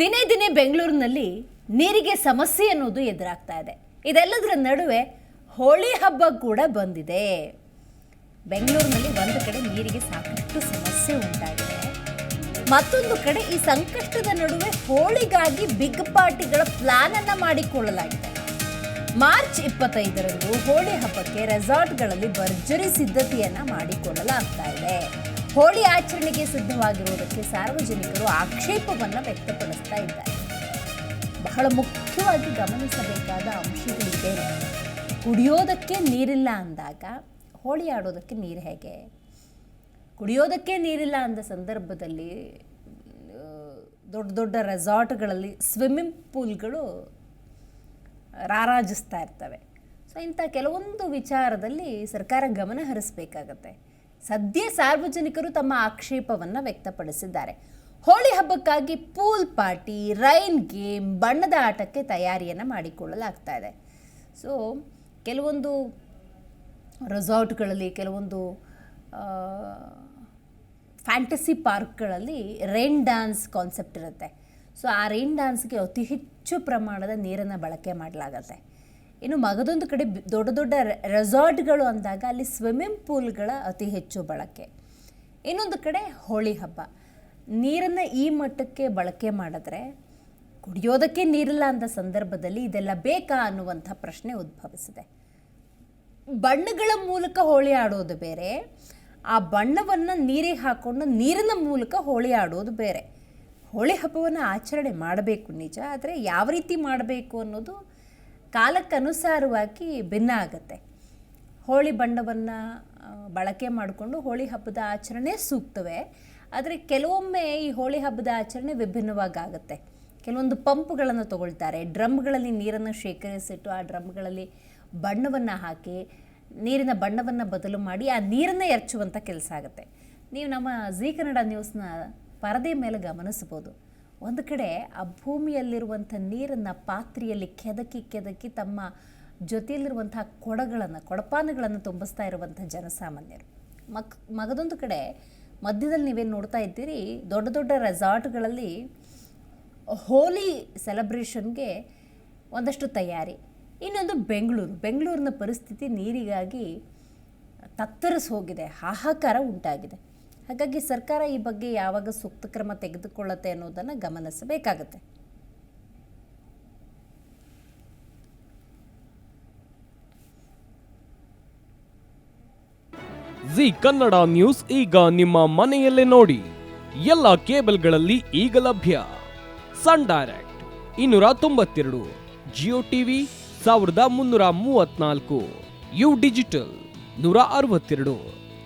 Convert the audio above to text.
ದಿನೇ ದಿನೇ ಬೆಂಗಳೂರಿನಲ್ಲಿ ನೀರಿಗೆ ಸಮಸ್ಯೆ ಅನ್ನೋದು ಎದುರಾಗ್ತಾ ಇದೆ. ಇದೆಲ್ಲದರ ನಡುವೆ ಹೋಳಿ ಹಬ್ಬ ಕೂಡ ಬಂದಿದೆ. ಬೆಂಗಳೂರಿನಲ್ಲಿ ಒಂದು ಕಡೆ ನೀರಿಗೆ ಸಾಕಷ್ಟು ಸಮಸ್ಯೆ ಉಂಟಾಗಿದೆ. ಮತ್ತೊಂದು ಕಡೆ ಈ ಸಂಕಷ್ಟದ ನಡುವೆ ಹೋಳಿಗಾಗಿ ಬಿಗ್ ಪಾರ್ಟಿಗಳ ಪ್ಲಾನ್ ಅನ್ನ ಮಾಡಿಕೊಳ್ಳಲಾಗಿದೆ. ಮಾರ್ಚ್ ಇಪ್ಪತ್ತೈದರಂದು ಹೋಳಿ ಹಬ್ಬಕ್ಕೆ ರೆಸಾರ್ಟ್ಗಳಲ್ಲಿ ಭರ್ಜರಿ ಸಿದ್ಧತೆಯನ್ನ ಮಾಡಿಕೊಳ್ಳಲಾಗ್ತಾ ಇದೆ. ಹೋಳಿ ಆಚರಣೆಗೆ ಸಿದ್ಧವಾಗಿರುವುದಕ್ಕೆ ಸಾರ್ವಜನಿಕರು ಆಕ್ಷೇಪವನ್ನು ವ್ಯಕ್ತಪಡಿಸ್ತಾ ಇದ್ದಾರೆ. ಬಹಳ ಮುಖ್ಯವಾಗಿ ಗಮನಿಸಬೇಕಾದ ಅಂಶಗಳಿದೆ. ಕುಡಿಯೋದಕ್ಕೆ ನೀರಿಲ್ಲ ಅಂದಾಗ, ಹೋಳಿ ಆಡೋದಕ್ಕೆ ನೀರು ಹೇಗೆ? ಕುಡಿಯೋದಕ್ಕೆ ನೀರಿಲ್ಲ ಅಂದ ಸಂದರ್ಭದಲ್ಲಿ ದೊಡ್ಡ ದೊಡ್ಡ ರೆಸಾರ್ಟ್ಗಳಲ್ಲಿ ಸ್ವಿಮ್ಮಿಂಗ್ ಪೂಲ್ಗಳು ರಾರಾಜಿಸ್ತಾ ಇರ್ತವೆ. ಸೊ, ಇಂಥ ಕೆಲವೊಂದು ವಿಚಾರದಲ್ಲಿ ಸರ್ಕಾರ ಗಮನ ಹರಿಸಬೇಕಾಗತ್ತೆ. ಸದ್ಯ ಸಾರ್ವಜನಿಕರು ತಮ್ಮ ಆಕ್ಷೇಪವನ್ನು ವ್ಯಕ್ತಪಡಿಸಿದ್ದಾರೆ. ಹೋಳಿ ಹಬ್ಬಕ್ಕಾಗಿ ಪೂಲ್ ಪಾರ್ಟಿ, ರೈನ್ ಗೇಮ್, ಬಣ್ಣದ ಆಟಕ್ಕೆ ತಯಾರಿಯನ್ನು ಮಾಡಿಕೊಳ್ಳಲಾಗ್ತಾ ಇದೆ. ಸೊ, ಕೆಲವೊಂದು ರೆಸಾರ್ಟ್ಗಳಲ್ಲಿ, ಕೆಲವೊಂದು ಫ್ಯಾಂಟಸಿ ಪಾರ್ಕ್ಗಳಲ್ಲಿ ರೈನ್ ಡ್ಯಾನ್ಸ್ ಕಾನ್ಸೆಪ್ಟ್ ಇರುತ್ತೆ. ಸೊ, ಆ ರೈನ್ ಡ್ಯಾನ್ಸ್ಗೆ ಅತಿ ಹೆಚ್ಚು ಪ್ರಮಾಣದ ನೀರನ್ನು ಬಳಕೆ ಮಾಡಲಾಗತ್ತೆ. ಇನ್ನು ಮಗದೊಂದು ಕಡೆ ದೊಡ್ಡ ದೊಡ್ಡ ರೆಸಾರ್ಟ್ಗಳು ಅಂದಾಗ ಅಲ್ಲಿ ಸ್ವಿಮ್ಮಿಂಗ್ ಪೂಲ್ಗಳ ಅತಿ ಹೆಚ್ಚು ಬಳಕೆ. ಇನ್ನೊಂದು ಕಡೆ ಹೋಳಿ ಹಬ್ಬ. ನೀರನ್ನು ಈ ಮಟ್ಟಕ್ಕೆ ಬಳಕೆ ಮಾಡಿದ್ರೆ ಕುಡಿಯೋದಕ್ಕೆ ನೀರಿಲ್ಲ ಅಂದ ಸಂದರ್ಭದಲ್ಲಿ ಇದೆಲ್ಲ ಬೇಕಾ ಅನ್ನುವಂಥ ಪ್ರಶ್ನೆ ಉದ್ಭವಿಸಿದೆ. ಬಣ್ಣಗಳ ಮೂಲಕ ಹೋಳಿ ಆಡೋದು ಬೇರೆ, ಆ ಬಣ್ಣವನ್ನು ನೀರಿಗೆ ಹಾಕ್ಕೊಂಡು ನೀರಿನ ಮೂಲಕ ಹೋಳಿ ಆಡೋದು ಬೇರೆ. ಹೋಳಿ ಹಬ್ಬವನ್ನು ಆಚರಣೆ ಮಾಡಬೇಕು ನಿಜ, ಆದರೆ ಯಾವ ರೀತಿ ಮಾಡಬೇಕು ಅನ್ನೋದು ಕಾಲಕ್ಕನುಸಾರವಾಗಿ ಭಿನ್ನ ಆಗುತ್ತೆ. ಹೋಳಿ ಬಣ್ಣವನ್ನು ಬಳಕೆ ಮಾಡಿಕೊಂಡು ಹೋಳಿ ಹಬ್ಬದ ಆಚರಣೆ ಸೂಕ್ತವೇ. ಆದರೆ ಕೆಲವೊಮ್ಮೆ ಈ ಹೋಳಿ ಹಬ್ಬದ ಆಚರಣೆ ವಿಭಿನ್ನವಾಗಿ ಆಗುತ್ತೆ ಕೆಲವೊಂದು ಪಂಪ್ಗಳನ್ನು ತಗೊಳ್ತಾರೆ. ಡ್ರಮ್ಗಳಲ್ಲಿ ನೀರನ್ನು ಶೇಖರಿಸಿಟ್ಟು ಆ ಡ್ರಮ್ಗಳಲ್ಲಿ ಬಣ್ಣವನ್ನು ಹಾಕಿ, ನೀರಿನ ಬಣ್ಣವನ್ನು ಬದಲು ಮಾಡಿ ಆ ನೀರನ್ನು ಎರಚುವಂಥ ಕೆಲಸ ಆಗುತ್ತೆ. ನೀವು ನಮ್ಮ ಜೀ ಕನ್ನಡ ನ್ಯೂಸ್ನ ಪರದೆ ಮೇಲೆ ಗಮನಿಸ್ಬೋದು ಒಂದು ಕಡೆ ಆ ಭೂಮಿಯಲ್ಲಿರುವಂಥ ನೀರನ್ನು ಪಾತ್ರೆಯಲ್ಲಿ ಕೆದಕಿ ಕೆದಕಿ ತಮ್ಮ ಜೊತೆಯಲ್ಲಿರುವಂಥ ಕೊಡಗಳನ್ನು, ಕೊಡಪಾನಗಳನ್ನು ತುಂಬಿಸ್ತಾ ಇರುವಂಥ ಜನಸಾಮಾನ್ಯರು. ಮಕ್, ಮಗದೊಂದು ಕಡೆ ಮಧ್ಯದಲ್ಲಿ ನೀವೇನು ನೋಡ್ತಾ ಇದ್ದೀರಿ, ದೊಡ್ಡ ದೊಡ್ಡ ರೆಸಾರ್ಟ್ಗಳಲ್ಲಿ ಹೋಲಿ ಸೆಲೆಬ್ರೇಷನ್ಗೆ ಒಂದಷ್ಟು ತಯಾರಿ. ಇನ್ನೊಂದು ಬೆಂಗಳೂರು. ಬೆಂಗಳೂರಿನ ಪರಿಸ್ಥಿತಿ ನೀರಿಗಾಗಿ ತತ್ತರಿಸಿ ಹೋಗಿದೆ ಹಾಹಾಕಾರ ಉಂಟಾಗಿದೆ. ಹಾಗಾಗಿ ಸರ್ಕಾರ ಈ ಬಗ್ಗೆ ಯಾವಾಗ ಸೂಕ್ತ ಕ್ರಮ ತೆಗೆದುಕೊಳ್ಳುತ್ತೆ ಅನ್ನೋದನ್ನು ಗಮನಿಸಬೇಕಾಗತ್ತೆ. ಜಿ ಕನ್ನಡ ನ್ಯೂಸ್ ಈಗ ನಿಮ್ಮ ಮನೆಯಲ್ಲೇ ನೋಡಿ. ಎಲ್ಲ ಕೇಬಲ್ಗಳಲ್ಲಿ ಈಗ ಲಭ್ಯ. ಸನ್ ಡೈರೆಕ್ಟ್ ಇನ್ನೂರ ತೊಂಬತ್ತೆರಡು, ಜಿಯೋ ಟಿವಿ ಸಾವಿರದ ಮುನ್ನೂರ ಮೂವತ್ನಾಲ್ಕು ಯು ಡಿಜಿಟಲ್ ನೂರ ಅರವತ್ತೆರಡು.